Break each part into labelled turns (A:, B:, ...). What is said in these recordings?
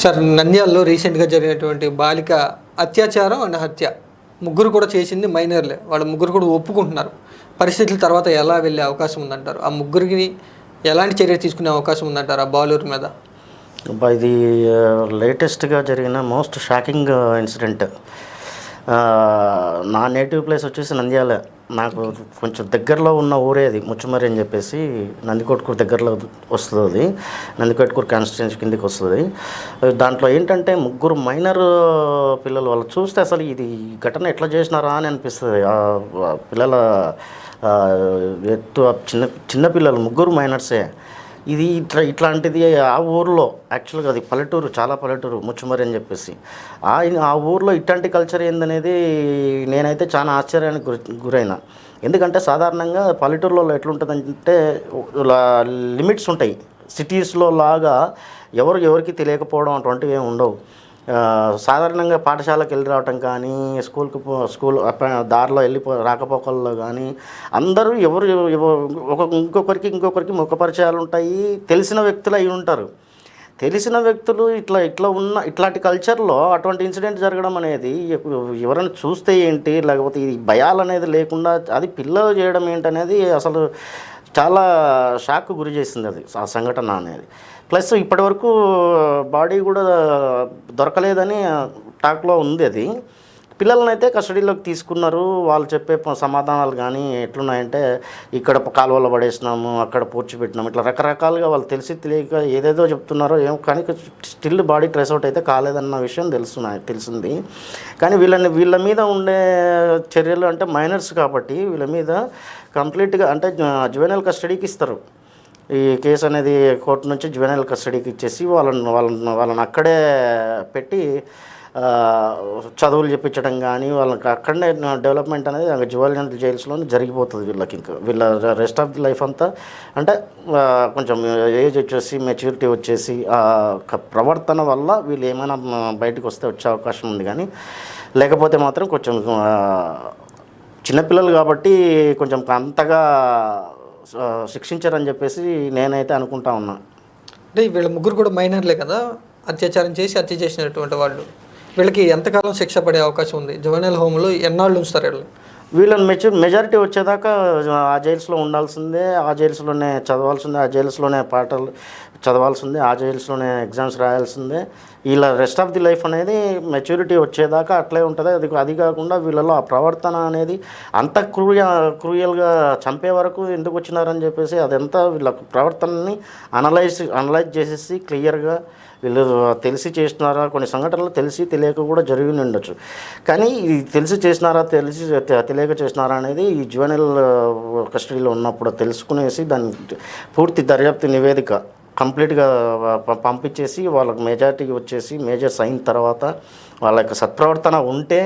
A: Sir నంద్యాలలో రీసెంట్గా జరిగినటువంటి బాలిక అత్యాచారం అండ్ హత్య. ముగ్గురు కూడా చేసింది మైనర్లే. వాళ్ళ ముగ్గురు కూడా ఒప్పుకుంటున్నారు. పరిస్థితుల తర్వాత ఎలా వెళ్ళే అవకాశం ఉందంటారు? ఆ ముగ్గురికి ఎలాంటి చర్య తీసుకునే అవకాశం ఉందంటారు ఆ బాలూరు మీద?
B: ఇది లేటెస్ట్గా జరిగిన మోస్ట్ షాకింగ్ ఇన్సిడెంట్. నా నేటివ్ ప్లేస్ వచ్చేసి నంద్యాల. నాకు కొంచెం దగ్గరలో ఉన్న ఊరే అది ముచ్చమరి అని చెప్పేసి నందికొట్కూరు దగ్గరలో వస్తుంది. అది నందికొట్కూరు కాన్స్టిట్యున్సీ కిందకి వస్తుంది. దాంట్లో ఏంటంటే ముగ్గురు మైనర్ పిల్లలు వాళ్ళు చూస్తే అసలు ఇది ఈ ఘటన ఎట్లా చేసినారా అని అనిపిస్తుంది. ఆ పిల్లల ఎత్తు చిన్న చిన్న పిల్లలు ముగ్గురు మైనర్సే ఇది ఇట్లా ఇట్లాంటిది ఆ ఊర్లో యాక్చువల్గా అది పల్లెటూరు చాలా పల్లెటూరు ముచ్చుమరి అని చెప్పేసి. ఆ ఆ ఊర్లో ఇట్లాంటి కల్చర్ ఏందనేది నేనైతే చాలా ఆశ్చర్యానికి గురి గురైన. ఎందుకంటే సాధారణంగా పల్లెటూరులో ఎట్లుంటుందంటే లిమిట్స్ ఉంటాయి. సిటీస్లో లాగా ఎవరు ఎవరికి తెలియకపోవడం అటువంటివి ఏమి ఉండవు. సాధారణంగా పాఠశాలకు వెళ్ళి రావటం కానీ స్కూల్కి పో స్కూల్ దారిలో వెళ్ళిపో రాకపోకల్లో కానీ అందరూ ఎవరు ఒక ఇంకొకరికి ఇంకొకరికి ముఖ పరిచయాలు ఉంటాయి తెలిసిన వ్యక్తులు అయి ఉంటారు. తెలిసిన వ్యక్తులు ఇట్లా ఇట్లా ఉన్న ఇట్లాంటి కల్చర్లో అటువంటి ఇన్సిడెంట్ జరగడం అనేది ఎవరైనా చూస్తే ఏంటి? లేకపోతే ఈ భయాలు అనేది లేకుండా అది పిల్లలు చేయడం ఏంటనేది అసలు చాలా షాక్ గురి చేసింది అది ఆ సంఘటన అనేది. ప్లస్ ఇప్పటివరకు బాడీ కూడా దొరకలేదని టాక్లో ఉంది అది. పిల్లల్ని అయితే కస్టడీలోకి తీసుకున్నారు. వాళ్ళు చెప్పే సమాధానాలు కానీ ఎట్లున్నాయంటే ఇక్కడ కాలువలో పడేసినాము అక్కడ పూడ్చిపెట్టినాము ఇట్లా రకరకాలుగా వాళ్ళు తెలిసి తెలియక ఏదేదో చెప్తున్నారో ఏమో కానీ స్టిల్ బాడీ ట్రేస్ అవుట్ అయితే కాలేదన్న విషయం తెలుసు తెలిసింది. కానీ వీళ్ళని వీళ్ళ మీద ఉండే చర్యలు అంటే మైనర్స్ కాబట్టి వీళ్ళ మీద కంప్లీట్గా అంటే జ్యువెనల్ కస్టడీకి ఇస్తారు. ఈ కేసు అనేది కోర్టు నుంచి జ్యువెనల్ కస్టడీకి ఇచ్చేసి వాళ్ళని వాళ్ళని వాళ్ళని అక్కడే పెట్టి చదువులు చెప్పించడం కానీ వాళ్ళకి అక్కడనే డెవలప్మెంట్ అనేది జువెనల్ జైల్స్లోనే జరిగిపోతుంది వీళ్ళకి ఇంకా. వీళ్ళ రెస్ట్ ఆఫ్ ది లైఫ్ అంతా అంటే కొంచెం ఏజ్ వచ్చేసి మెచ్యూరిటీ వచ్చేసి ఆ ప్రవర్తన వల్ల వీళ్ళు ఏమైనా బయటకు వస్తే వచ్చే అవకాశం ఉంది కానీ లేకపోతే మాత్రం కొంచెం చిన్నపిల్లలు కాబట్టి కొంచెం అంతగా శిక్షించారని చెప్పేసి నేనైతే అనుకుంటా ఉన్నా.
A: అంటే వీళ్ళ ముగ్గురు కూడా మైనర్లే కదా? అత్యాచారం చేసి హత్య చేసినటువంటి వాళ్ళు. వీళ్ళకి ఎంతకాలం శిక్ష పడే అవకాశం ఉంది? జువెనల్ హోమ్లో ఎన్నాళ్ళు ఉంచుతారు వీళ్ళు
B: వీళ్ళని మెచ్యూర్ మెజారిటీ వచ్చేదాకా ఆ జైల్స్లో ఉండాల్సిందే ఆ జైల్స్లోనే చదవాల్సిందే ఆ జైల్స్లోనే పాటలు చదవాల్సిందే ఆ జైల్స్లోనే ఎగ్జామ్స్ రాయాల్సిందే. వీళ్ళ రెస్ట్ ఆఫ్ ది లైఫ్ అనేది మెచ్యూరిటీ వచ్చేదాకా అట్లే ఉంటుంది. అది అది కాకుండా వీళ్ళలో ఆ ప్రవర్తన అనేది అంత క్రూయ క్రూయల్గా చంపే వరకు ఎందుకు వచ్చినారని చెప్పేసి అదంతా వీళ్ళ ప్రవర్తనని అనలైజ్ అనలైజ్ చేసేసి క్లియర్గా వీళ్ళు తెలిసి చేసినారా కొన్ని సంఘటనలు తెలిసి తెలియక కూడా జరిగి ఉండొచ్చు. కానీ ఇది తెలిసి చేసినారా తెలిసి తెలియక చేసినారా అనేది ఈ జ్యువెనల్ కస్టడీలో ఉన్నప్పుడు తెలుసుకునేసి దాని పూర్తి దర్యాప్తు నివేదిక కంప్లీట్గా పంపించేసి వాళ్ళకి మెజారిటీకి వచ్చేసి మేజర్స్ అయిన తర్వాత వాళ్ళ యొక్క సత్ప్రవర్తన ఉంటే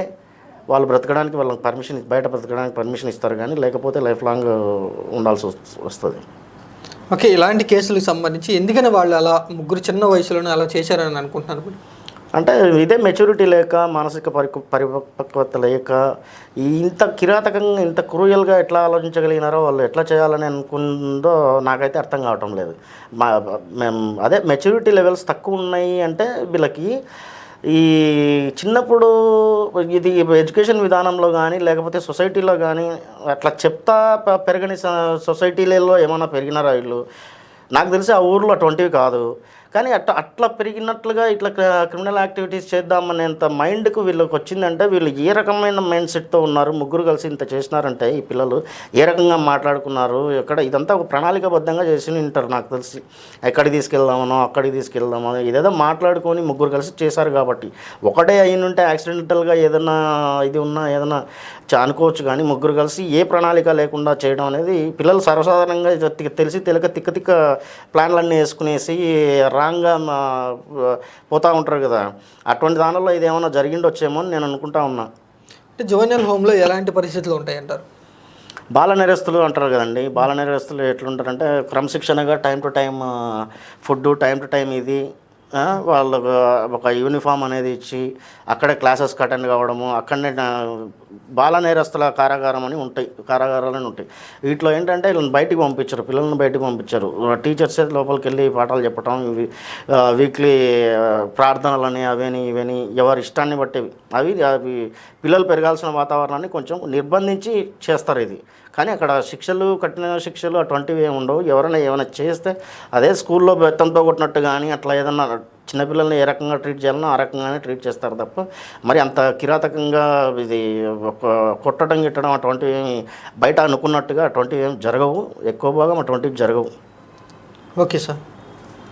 B: వాళ్ళు బ్రతకడానికి వాళ్ళకి పర్మిషన్ బయట బ్రతకడానికి పర్మిషన్ ఇస్తారు కానీ లేకపోతే లైఫ్ లాంగ్ ఉండాల్సి వస్తుంది.
A: ఓకే ఇలాంటి కేసులకు సంబంధించి ఎందుకని వాళ్ళు అలా ముగ్గురు చిన్న వయసులోనే అలా చేశారని అనుకుంటున్నారు
B: అంటే ఇదే మెచ్యూరిటీ లేక మానసిక పరి పరిపక్వత లేక ఇంత కిరాతకంగా ఇంత క్రూయల్గా ఎట్లా ఆలోచించగలిగినారో వాళ్ళు ఎట్లా చేయాలని అనుకుందో నాకైతే అర్థం కావటం లేదు. మా మేము అదే మెచ్యూరిటీ లెవెల్స్ తక్కువ ఉన్నాయి అంటే వీళ్ళకి ఈ చిన్నప్పుడు ఇది ఎడ్యుకేషన్ విధానంలో కానీ లేకపోతే సొసైటీలో కానీ అట్లా చెప్తా పెరగని స- సొసైటీలలో ఏమైనా పెరిగినారా వీళ్ళు? నాకు తెలిసి ఆ ఊర్లో అటువంటివి కాదు. కానీ అట్లా అట్లా పెరిగినట్లుగా ఇట్లా క్రిమినల్ యాక్టివిటీస్ చేద్దామనేంత మైండ్కు వీళ్ళకి వచ్చిందంటే వీళ్ళు ఏ రకమైన మైండ్ సెట్తో ఉన్నారు ముగ్గురు కలిసి ఇంత చేసినారంటే ఈ పిల్లలు ఏ రకంగా మాట్లాడుకున్నారు ఎక్కడ ఇదంతా ఒక ప్రణాళికబద్ధంగా చేసి ఉంటారు నాకు తెలిసి. ఎక్కడికి తీసుకెళ్దామనో అక్కడికి తీసుకెళ్దామనో ఇదేదో మాట్లాడుకొని ముగ్గురు కలిసి చేశారు కాబట్టి. ఒకటే అయినుంటే యాక్సిడెంటల్గా ఏదైనా ఇది ఉన్నా ఏదైనా చ- అనుకోవచ్చు కానీ ముగ్గురు కలిసి ఏ ప్రణాళిక లేకుండా చేయడం అనేది పిల్లలు సర్వసాధారణంగా తెలిసి తెలియక తిక్క తిక్క ప్లాన్లన్నీ వేసుకునేసి రాంగ్గా పోతూ ఉంటారు కదా. అటువంటి దానిలో ఇది ఏమైనా జరిగిండొచ్చేమో అని నేను అనుకుంటా ఉన్నా.
A: అంటే జవనల్ హోమ్లో ఎలాంటి పరిస్థితులు ఉంటాయంటారు?
B: బాల నేరస్తులు అంటారు కదండి. బాల నేరస్తులు ఎట్లుంటారంటే క్రమశిక్షణగా time to time food time to time ఇది వాళ్ళకు ఒక యూనిఫామ్ అనేది ఇచ్చి అక్కడే క్లాసెస్ అటెండ్ కావడము అక్కడనే బాల నేరస్తుల కారాగారం అని ఉంటాయి కారాగారాలు అని ఉంటాయి. వీటిలో ఏంటంటే వీళ్ళని బయటికి పంపించారు పిల్లల్ని బయటికి పంపించారు. టీచర్స్ లోపలికి వెళ్ళి పాఠాలు చెప్పడం ఇవి వీక్లీ ప్రార్థనలని అవని ఇవని ఎవరి ఇష్టాన్ని బట్టి అవి అవి పిల్లలు పెరగాల్సిన వాతావరణాన్ని కొంచెం నిర్బంధించి చేస్తారు ఇది. కానీ అక్కడ శిక్షలు కఠిన శిక్షలు అటువంటివి ఏమి ఉండవు. ఎవరైనా ఏమైనా చేస్తే అదే స్కూల్లో బెత్తంతో కొట్టినట్టు కానీ అట్లా ఏదన్నా చిన్నపిల్లల్ని ఏ రకంగా ట్రీట్ చేయాలనో ఆ రకంగానే ట్రీట్ చేస్తారు తప్ప మరి అంత కిరాతకంగా ఇది కొట్టడం గిట్టడం అటువంటివి ఏమి బయట అనుకున్నట్టుగా అటువంటివి ఏమి జరగవు. ఎక్కువ భాగం అటువంటివి జరగవు.
A: Okay sir.